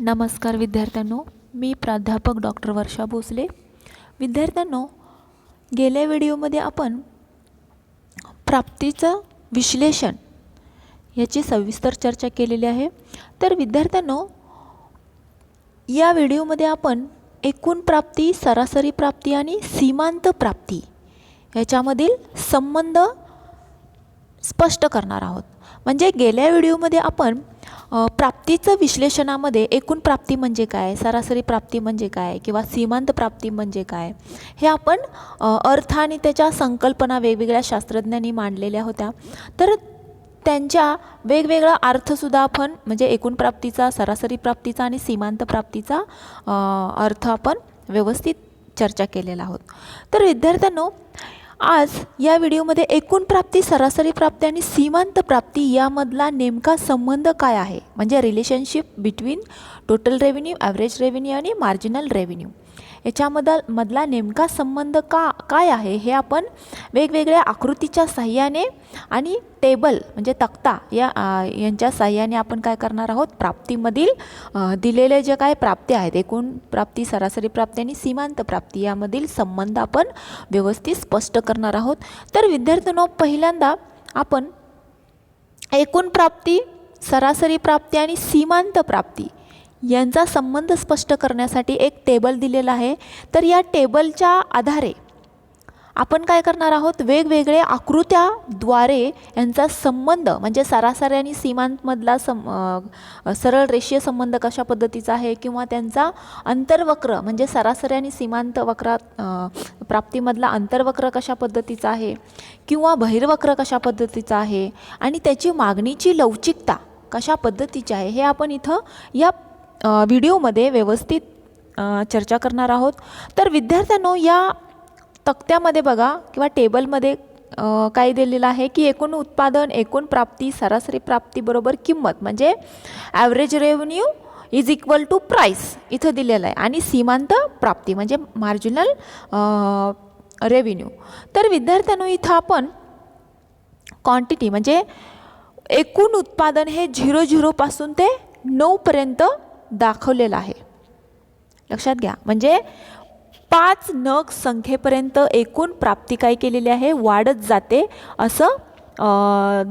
नमस्कार विद्यार्थ्यांनो मी प्राध्यापक डॉक्टर वर्षा भोसले. विद्यार्थ्यांनो गेल्या व्हिडिओमध्ये आपण प्राप्तीचं विश्लेषण याची सविस्तर चर्चा केलेली आहे. तर विद्यार्थ्यांनो या व्हिडिओमध्ये आपण एकूण प्राप्ती सरासरी प्राप्ती आणि सीमांत प्राप्ती याच्यामधील संबंध स्पष्ट करणार आहोत. म्हणजे गेल्या व्हिडिओमध्ये आपण प्राप्तीचं विश्लेषणामध्ये एकूण प्राप्ती म्हणजे काय? सरासरी प्राप्ती म्हणजे काय? किंवा सीमांत प्राप्ती म्हणजे काय? हे आपण अर्थ आणि त्याच्या संकल्पना वेगवेगळ्या शास्त्रज्ञांनी मांडलेल्या होत्या. तर त्यांच्या वेगवेगळा अर्थसुद्धा आपण म्हणजे एकूण प्राप्तीचा सरासरी प्राप्तीचा आणि सीमांत प्राप्तीचा अर्थ आपण व्यवस्थित चर्चा केलेला आहोत. तर विद्यार्थ्यांनो आज या व्हिडिओमध्ये एकूण प्राप्ती सरासरी प्राप्ती आणि सीमांत प्राप्ती यामधला नेमका संबंध काय आहे? म्हणजे relationship between total revenue average revenue आणि मार्जिनल रेव्हेन्यू याच्यामधल मधला नेमका संबंध का काय आहे हे आपण वेगवेगळ्या आकृतीच्या साह्याने आणि टेबल म्हणजे तक्ता या यांच्या साह्याने आपण काय करणार आहोत? प्राप्तीमधील दिलेले जे काय प्राप्ती आहेत एकूण प्राप्ती सरासरी प्राप्ती आणि सीमांत प्राप्ती यामधील संबंध आपण व्यवस्थित स्पष्ट करणार आहोत. तर विद्यार्थ्यांनो पहिल्यांदा आपण एकूण प्राप्ती सरासरी प्राप्ती आणि सीमांत प्राप्ती यांचा संबंध स्पष्ट करण्यासाठी एक टेबल दिलेला आहे. तर या टेबलच्या आधारे आपण काय करणार आहोत? वेगवेगळे आकृत्याद्वारे यांचा संबंध म्हणजे सरासरी आणि सीमांतमधला सम सरळ रेषीय संबंध कशा पद्धतीचा आहे किंवा त्यांचा अंतर्वक्र म्हणजे सरासरी आणि सीमांत वक्रात प्राप्तीमधला अंतर्वक्र कशा पद्धतीचा आहे किंवा बहिर्वक्र कशा पद्धतीचा आहे आणि त्याची मागणीची लवचिकता कशा पद्धतीची आहे हे आपण इथं या व्हिडिओमध्ये व्यवस्थित चर्चा करणार आहोत. तर विद्यार्थ्यांनो या तक्त्यामध्ये बघा किंवा टेबलमध्ये काय दिलेलं आहे की एकूण उत्पादन एकूण प्राप्ती सरासरी प्राप्तीबरोबर किंमत म्हणजे average revenue is equal to price इथं दिलेलं आहे. आणि सीमांत प्राप्ती म्हणजे मार्जिनल रेव्हेन्यू तर विद्यार्थ्यांनो इथं आपण क्वांटिटी म्हणजे एकूण उत्पादन हे झिरो झिरोपासून ते नऊपर्यंत दाखवलेलं आहे. लक्षात घ्या. म्हणजे पाच नग संख्येपर्यंत एकूण प्राप्ती काय केलेली आहे? वाढत जाते असं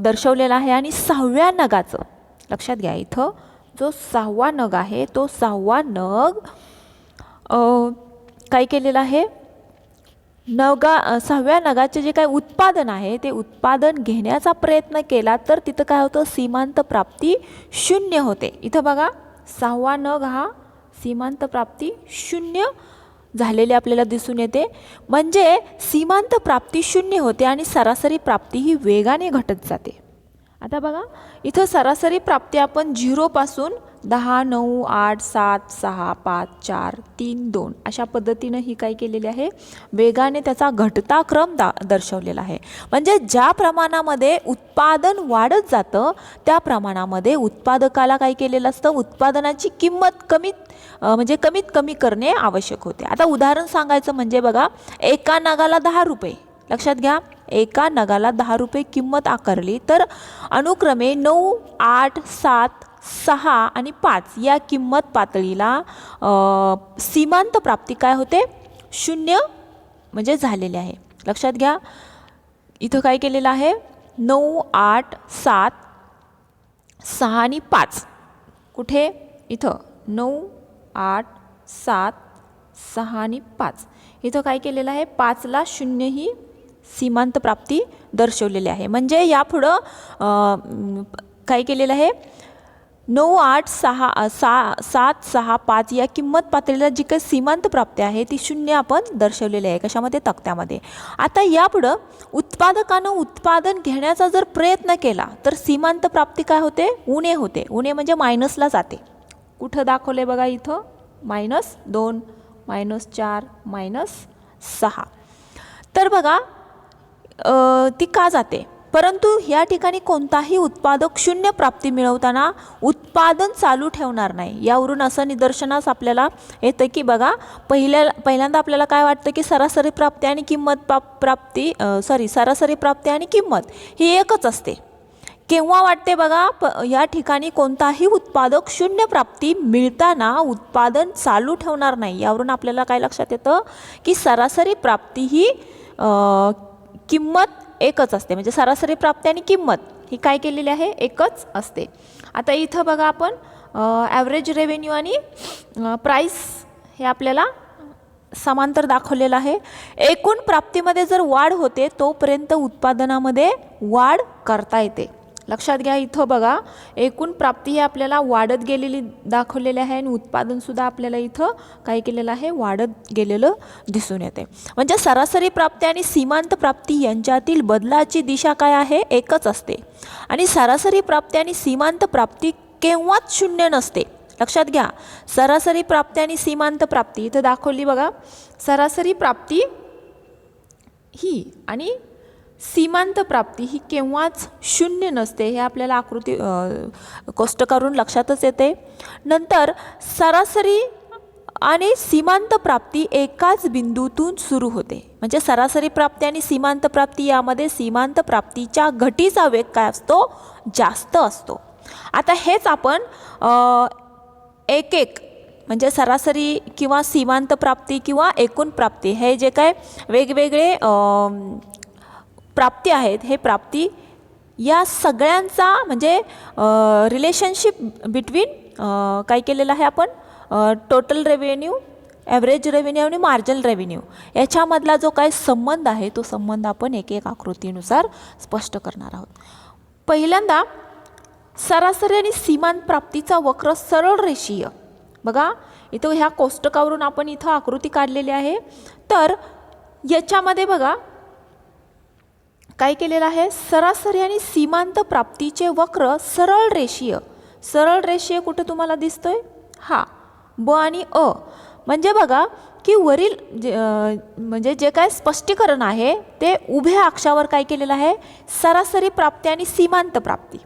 दर्शवलेलं आहे. आणि सहाव्या नगाचं लक्षात घ्या इथं जो सहावा नग आहे तो सहावा नग काय केलेला आहे? नगा सहाव्या नगाचे जे काय उत्पादन आहे ते उत्पादन घेण्याचा प्रयत्न केला तर तिथं काय होतं? सीमांत प्राप्ती शून्य होते. इथं बघा सहावा नग हा सीमांत प्राप्ती शून्य झालेले आपल्याला दिसून येते. म्हणजे सीमांत प्राप्ती शून्य होते आणि सरासरी प्राप्ती ही वेगाने घटत जाते. आता बघा इथं सरासरी प्राप्ती आपण झिरोपासून दहा नऊ आठ सात सहा पाच चार तीन दोन अशा पद्धतीनं ही काय केलेली आहे. वेगाने त्याचा घटता क्रम दा दर्शवलेला आहे. म्हणजे ज्या प्रमाणामध्ये उत्पादन वाढत जातं त्या प्रमाणामध्ये उत्पादकाला काय केलेलं असतं? उत्पादनाची किंमत कमीत म्हणजे कमीत कमी करणे आवश्यक होते. आता उदाहरण सांगायचं म्हणजे बघा एका नगाला दहा रुपये. लक्षात घ्या एका नगाला दहा रुपये किंमत आकारली तर अनुक्रमे नऊ आठ सात सहा आणि पाच या किंमत पातळीला सीमांत प्राप्ती काय होते? शून्य म्हणजे झालेले आहे. लक्षात घ्या. इथं काय केलेलं आहे? नऊ आठ सात सहा आणि पाच. कुठे? इथं. नऊ आठ सात सहा आणि पाच. इथं काय केलेलं आहे? पाचला शून्य ही सीमांत प्राप्ती दर्शवलेली आहे. म्हणजे यापुढं काय केलेलं आहे? नऊ आठ सहा सा सात सहा पाच या किंमत पातळीला जी काही सीमांत प्राप्ती आहे ती शून्य आपण दर्शवलेली आहे. कशामध्ये? तक्त्यामध्ये. आता यापुढं उत्पादकानं उत्पादन घेण्याचा जर प्रयत्न केला तर सीमांत प्राप्ती काय होते? उणे होते. उणे म्हणजे मायनसला जाते. कुठं दाखवले बघा इथं? मायनस दोन मायनस चार मायनस सहा. तर बघा ती का जाते? परंतु या ठिकाणी कोणताही उत्पादक शून्य प्राप्ती मिळवताना उत्पादन चालू ठेवणार नाही. यावरून असं निदर्शनास आपल्याला येतं की बघा पहिल्या पहिल्यांदा आपल्याला काय वाटतं की सरासरी प्राप्ती आणि किंमत प्राप्ती सॉरी सरासरी प्राप्ती आणि किंमत ही एकच असते. केव्हा वाटते बघा प या ठिकाणी कोणताही उत्पादक शून्य प्राप्ती मिळताना उत्पादन चालू ठेवणार नाही. यावरून आपल्याला काय लक्षात येतं की सरासरी प्राप्ती ही किंमत एकच असते. म्हणजे सरासरी प्राप्ती आणि किंमत ही काय केलेली आहे? एकच असते. आता इथं बघा आपण ॲव्हरेज रेव्हेन्यू आणि प्राईस हे आपल्याला समांतर दाखवलेलं आहे. एकूण प्राप्तीमध्ये जर वाढ होते तोपर्यंत उत्पादनामध्ये वाढ करता येते. लक्षात घ्या इथं बघा एकूण प्राप्ती ही आपल्याला वाढत गेलेली दाखवलेली आहे आणि उत्पादनसुद्धा आपल्याला इथं काय केलेलं आहे? वाढत गेलेलं दिसून येते. म्हणजे सरासरी प्राप्ती आणि सीमांत प्राप्ती यांच्यातील बदलाची दिशा काय आहे? एकच असते. आणि सरासरी प्राप्ती आणि सीमांत प्राप्ती केव्हाच शून्य नसते. लक्षात घ्या सरासरी प्राप्ती आणि सीमांत प्राप्ती इथं दाखवली बघा सरासरी प्राप्ती ही आणि सीमांत प्राप्ती ही केव्हाच शून्य नसते हे आपल्याला आकृती कष्ट करून लक्षातच येते. नंतर सरासरी आणि सीमांत प्राप्ती एकाच बिंदूतून सुरू होते. म्हणजे सरासरी प्राप्ती आणि सीमांत प्राप्ती यामध्ये सीमांत प्राप्तीच्या घटीचा वेग काय असतो? जास्त असतो. आता हेच आपण एक एक म्हणजे सरासरी किंवा सीमांत प्राप्ती किंवा एकूण प्राप्ती हे जे काय वेगवेगळे प्राप्ती आहेत हे प्राप्ती या सगळ्यांचा म्हणजे रिलेशनशिप बिटवीन काय केलेलं आहे आपण? टोटल रेव्हेन्यू ॲव्हरेज रेव्हेन्यू आणि मार्जल रेव्हेन्यू याच्यामधला जो काय संबंध आहे तो संबंध आपण एक एक आकृतीनुसार स्पष्ट करणार आहोत. पहिल्यांदा सरासरी आणि सीमांत प्राप्तीचा वक्र सरळ रेषीय. बघा इथं ह्या कोष्टकावरून आपण इथं आकृती काढलेली आहे. तर याच्यामध्ये बघा काय केलेलं आहे? सरासरी आणि सीमांत प्राप्तीचे वक्र सरळ रेषीय. सरळ रेषीय कुठं तुम्हाला दिसतोय? हा ब आणि अ. म्हणजे बघा की वरील जे म्हणजे जे काय स्पष्टीकरण आहे ते उभ्या अक्षावर काय केलेलं आहे? सरासरी प्राप्ती आणि सीमांत प्राप्ती.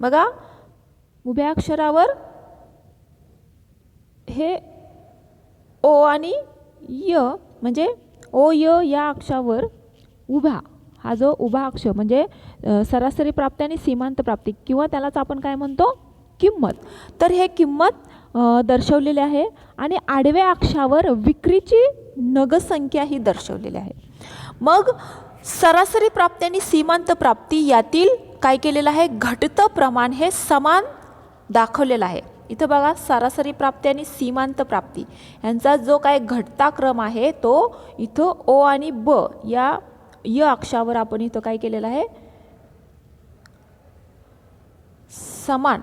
बघा उभ्या अक्षरावर हे ओ आणि य म्हणजे ओ य या अक्षावर उभा. हा जो उभा अक्ष म्हणजे सरासरी प्राप्ती आणि सीमांत प्राप्ती किंवा त्यालाच आपण काय म्हणतो? किंमत. तर हे किंमत दर्शवलेले दर्शवलेली आहे आणि आडव्या अक्षावर विक्रीची नगसंख्या ही दर्शवलेली आहे. मग सरासरी प्राप्ती आणि सीमांत प्राप्ती यातील काय केलेलं आहे? घटतं प्रमाण हे समान दाखवलेलं आहे. इथं बघा सरासरी प्राप्ती आणि सीमांत प्राप्ती. यांचा जो काय घटता क्रम आहे तो इथं ओ आणि ब या य अक्षावर आपण इथं काय केलेलं आहे? समान.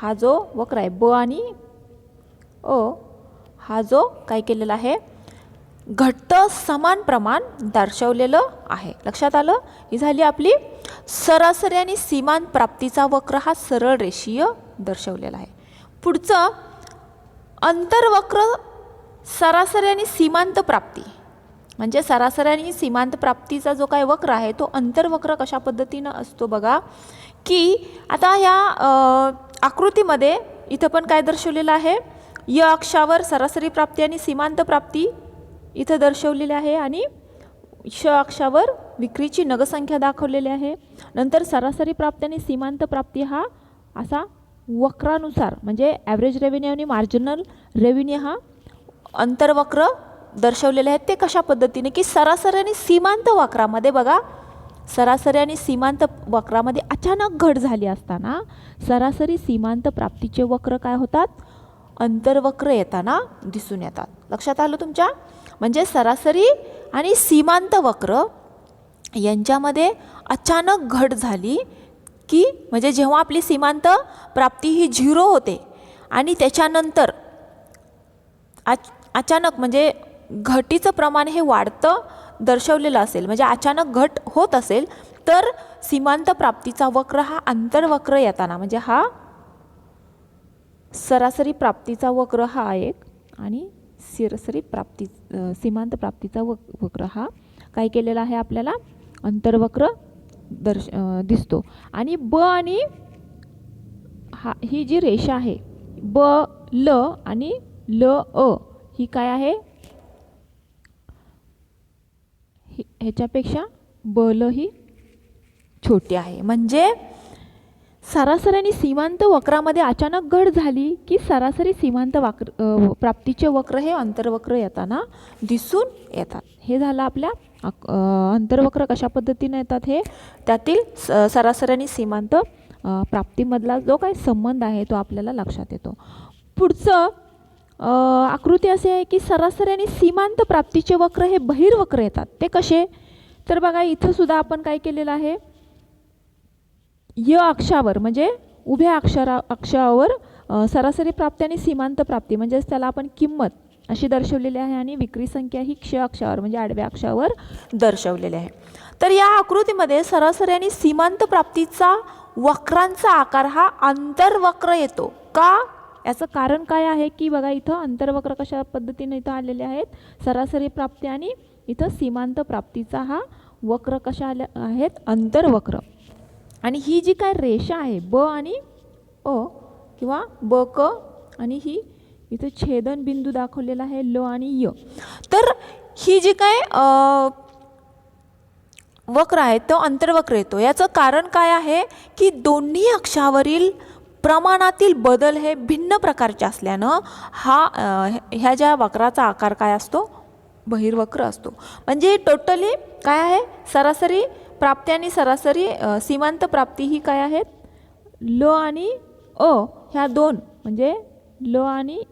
हा जो वक्र आहे ब आणि अ हा जो काय केलेला आहे? घट्ट समान प्रमाण दर्शवलेलं आहे. लक्षात आलं? ही झाली आपली सरासरी आणि सीमांत प्राप्तीचा वक्र हा सरळ रेषीय दर्शवलेला आहे. पुढचं अंतर्वक्र सरासरी आणि सीमांत प्राप्ती. म्हणजे सरासरी सीमांत प्राप्तीचा जो काय वक्र आहे तो अंतर्वक्र कशा पद्धतीनं असतो बघा की आता ह्या आकृतीमध्ये इथं पण काय दर्शवलेलं आहे य अक्षावर सरासरी प्राप्ती आणि सीमांत प्राप्ती इथं दर्शवलेली आहे आणि श अक्षावर विक्रीची नगसंख्या दाखवलेली आहे. नंतर सरासरी प्राप्ती आणि सीमांत प्राप्ती हा असा वक्रानुसार म्हणजे ॲव्हरेज रेव्हेन्यू आणि मार्जिनल रेव्हेन्यू हा अंतर्वक्र दर्शवलेले आहेत ते कशा पद्धतीने? की सरासरी आणि सीमांत वक्रामध्ये बघा सरासरी आणि सीमांत वक्रामध्ये अचानक घट झाली असताना सरासरी सीमांत प्राप्तीचे वक्र काय होतात? अंतर्वक्र येताना दिसून येतात. लक्षात आलं तुमच्या? म्हणजे सरासरी आणि सीमांत वक्र यांच्यामध्ये अचानक घट झाली की म्हणजे जेव्हा आपली सीमांत प्राप्ती ही झिरो होते आणि त्याच्यानंतर अच अचानक म्हणजे घटीचं प्रमाण हे वाढतं दर्शवलेलं असेल म्हणजे अचानक घट होत असेल तर सीमांत प्राप्तीचा वक्र हा आंतरवक्र येताना म्हणजे हा सरासरी प्राप्तीचा वक्र हा एक आणि सरासरी प्राप्ती सीमांत प्राप्तीचा वक वक्र हा काय केलेला आहे आपल्याला? अंतर्वक्र दर्श दिसतो. आणि ब आणि हा ही जी रेषा आहे ब ल आणि ल अ ही काय आहे ही ह्याच्यापेक्षा ब ही छोटी आहे. म्हणजे सरासरी आणि सीमांत वक्रामध्ये अचानक घट झाली की सरासरी सीमांत वाक्र प्राप्तीचे वक्र हे अंतर्वक्र येताना दिसून येतात. हे झालं आपल्या अंतर्वक्र कशा पद्धतीने येतात हे? त्यातील स- सरासरी आणि सीमांत प्राप्तीमधला जो काही संबंध आहे तो आपल्याला लक्षात येतो. पुढचं आकृती असे आहे की सरासरी आणि सीमांत प्राप्तीचे वक्र हे बहिर्वक्र येतात. ते कसे? तर बघा इथंसुद्धा आपण काय केलेलं आहे? य अक्षावर म्हणजे उभ्या अक्षरा अक्षावर सरासरी प्राप्ती आणि सीमांत प्राप्ती. म्हणजेच त्याला आपण किंमत अशी दर्शवलेली आहे आणि विक्री संख्या ही क्ष अक्षावर म्हणजे आडव्या अक्षावर दर्शवलेली आहे. तर या आकृतीमध्ये सरासरी आणि सीमांत प्राप्तीचा वक्रांचा आकार हा आंतरवक्र येतो. का? याचं कारण काय आहे की बघा इथं अंतर्वक्र कशा पद्धतीने इथं आलेले आहेत? सरासरी प्राप्ती आणि इथं सीमांत प्राप्तीचा हा वक्र कशा आल्या आहेत? अंतर्वक्र. आणि ही जी काय रेषा आहे ब आणि अ किंवा ब क आणि ही इथं छेदन बिंदू दाखवलेला आहे ल आणि य. तर ही जी काय वक्र आहे तो अंतर्वक्र येतो. याचं कारण काय आहे की दोन्ही अक्षावरील प्रमाणातील बदल हे भिन्न प्रकारचे असल्यानं हा ह्या ज्या वक्राचा आकार काय असतो? बहिर्वक्र असतो. म्हणजे टोटली काय आहे? सरासरी प्राप्ती आणि सरासरी सीमांत प्राप्ती ही काय आहेत? ल आणि अ ह्या दोन म्हणजे ल आणि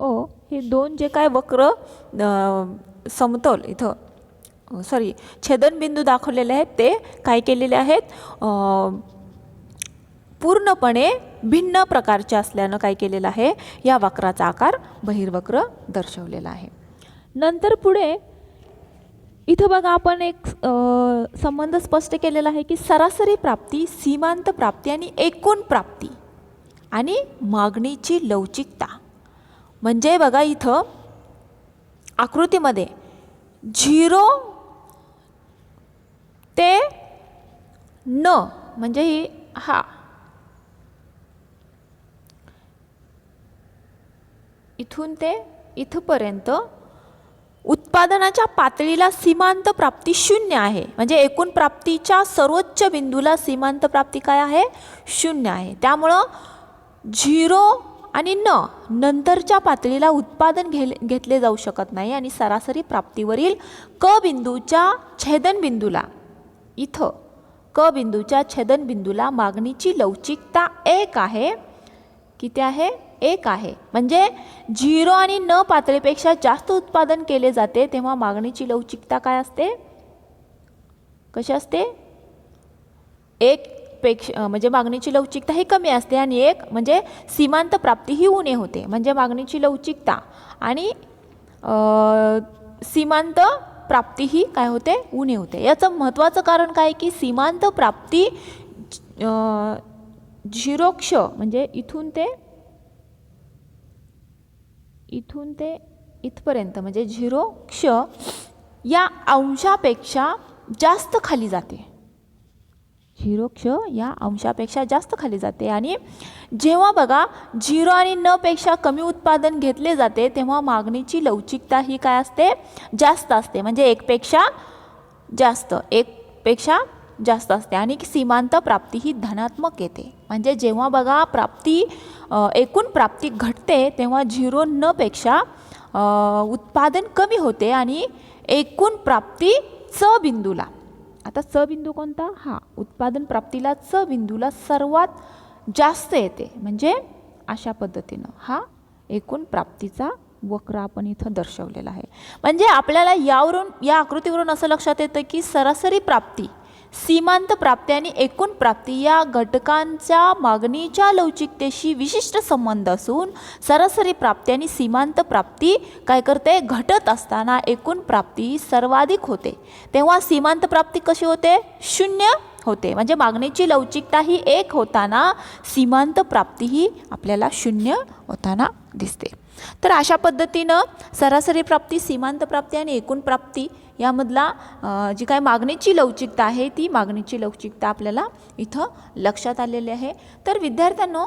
अ हे दोन जे काय वक्र समतोल इथं सॉरी छेदनबिंदू दाखवलेले आहेत ते काय केलेले आहेत? पूर्णपणे भिन्न प्रकारच्या असल्यानं काय केलेलं आहे? या वक्राचा आकार बहिर्वक्र दर्शवलेला आहे. नंतर पुढे इथं बघा आपण एक संबंध स्पष्ट केलेला आहे की सरासरी प्राप्ती सीमांत प्राप्ती आणि एकूण प्राप्ती आणि मागणीची लवचिकता. म्हणजे बघा इथं आकृतीमध्ये झिरो ते न म्हणजे ही हा इथून ते इथपर्यंत उत्पादनाच्या पातळीला सीमांत प्राप्ती शून्य आहे. म्हणजे एकूण प्राप्तीच्या सर्वोच्च बिंदूला सीमांत प्राप्ती काय आहे? शून्य आहे. त्यामुळं झिरो आणि न नंतरच्या पातळीला उत्पादन घे घेतले जाऊ शकत नाही आणि सरासरी प्राप्तीवरील क बिंदूच्या छेदनबिंदूला इथं क बिंदूच्या छेदनबिंदूला मागणीची लवचिकता एक आहे. किती आहे? एक आहे. म्हणजे झिरो आणि न पातळीपेक्षा जास्त उत्पादन केले जाते तेव्हा मागणीची लवचिकता काय असते? कशी असते? एक पेक्षा म्हणजे मागणीची लवचिकता ही कमी असते आणि एक म्हणजे सीमांत प्राप्ती ही उणे होते. म्हणजे मागणीची लवचिकता आणि सीमांत प्राप्ती ही काय होते? उणे होते. याचं महत्त्वाचं कारण काय की सीमांत प्राप्ती झिरोक्ष म्हणजे इथून ते इथून ते इथपर्यंत म्हणजे झिरो क्ष या अंशापेक्षा जास्त खाली जाते. झिरोक्ष या अंशापेक्षा जास्त खाली जाते. आणि जेव्हा बघा झिरो आणि नपेक्षा कमी उत्पादन घेतले जाते तेव्हा मागणीची लवचिकता ही काय असते? जास्त असते. म्हणजे एकपेक्षा जास्त. एकपेक्षा जास्त असते. आणि सीमांत प्राप्ती ही धनात्मक येते. म्हणजे जेव्हा बघा प्राप्ती एकूण प्राप्ती घटते तेव्हा झिरो नपेक्षा उत्पादन कमी होते आणि एकूण प्राप्ती च बिंदूला. आता च बिंदू कोणता? हा उत्पादन प्राप्तीला च बिंदूला सर्वात जास्त येते. म्हणजे अशा पद्धतीनं. हा एकूण प्राप्तीचा वक्र आपण इथं दर्शवलेला आहे. म्हणजे आपल्याला यावरून या आकृतीवरून असं लक्षात येतं की सरासरी प्राप्ती सीमांत प्राप्ती आणि एकूण प्राप्ती या घटकांच्या मागणीच्या लवचिकतेशी विशिष्ट संबंध असून सरासरी प्राप्ती आणि सीमांत प्राप्ती काय करते? घटत असताना एकूण प्राप्ती सर्वाधिक होते. तेव्हा सीमांत प्राप्ती कशी होते? शून्य होते. म्हणजे मागणीची लवचिकता ही एक होताना सीमांत प्राप्ती ही आपल्याला शून्य होताना दिसते. तर अशा पद्धतीनं सरासरी प्राप्ती सीमांत प्राप्ती आणि एकूण प्राप्ती यामधला जी काय मागणीची लवचिकता आहे ती मागणीची लवचिकता आपल्याला इथं लक्षात आलेली आहे. तर विद्यार्थ्यांनो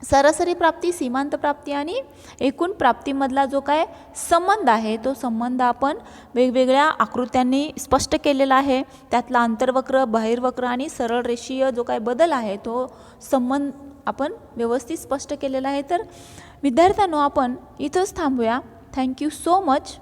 सरासरी प्राप्ती सीमांत प्राप्ती आणि एकूण प्राप्तीमधला जो काय संबंध आहे तो संबंध आपण वेगवेगळ्या आकृत्यांनी स्पष्ट केलेला आहे. त्यातला आंतरवक्र बहिर्वक्र आणि सरळ रेषीय जो काय बदल आहे तो संबंध आपण व्यवस्थित स्पष्ट केलेला आहे. तर विद्यार्थ्यांनो आपण इथंच थांबूया. Thank you so much